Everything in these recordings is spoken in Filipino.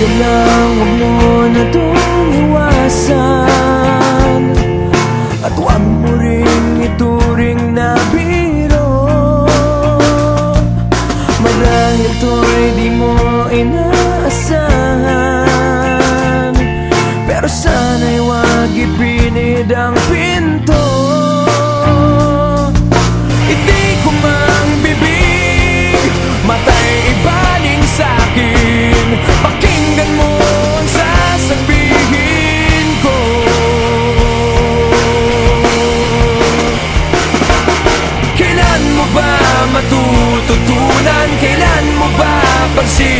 na lang, huwag mo na itong iwasan. see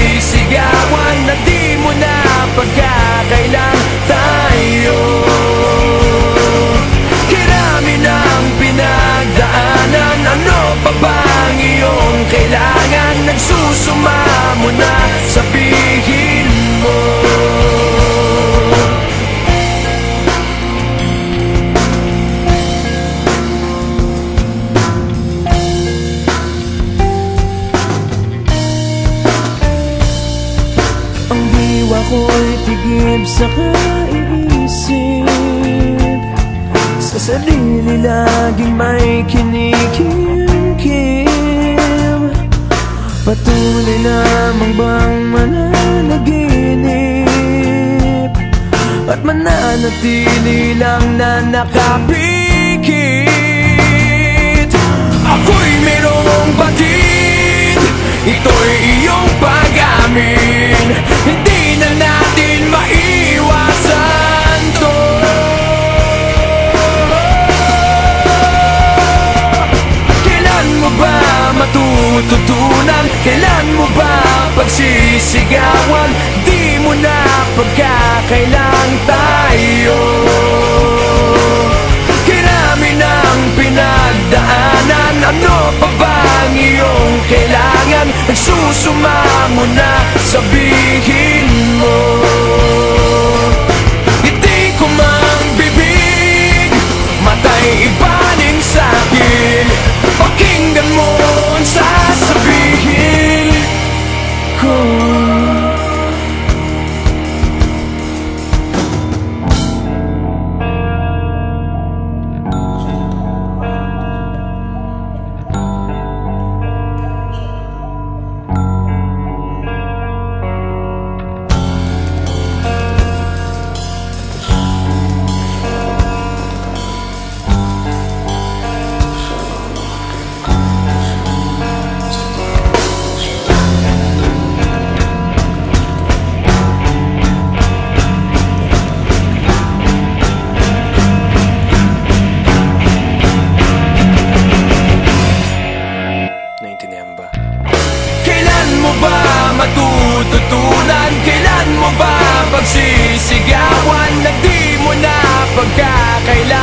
dibdib sa kaiisip Sa sarili laging may kinikimkim. Patuloy lamang bang mananaginip At mananatili lang na nakapit pagkakailang tayo Kinamin ang pinagdaanan Ano pa bang iyong kailangan? Nagsusumama Nagsisigawan na di mo na pagkakailan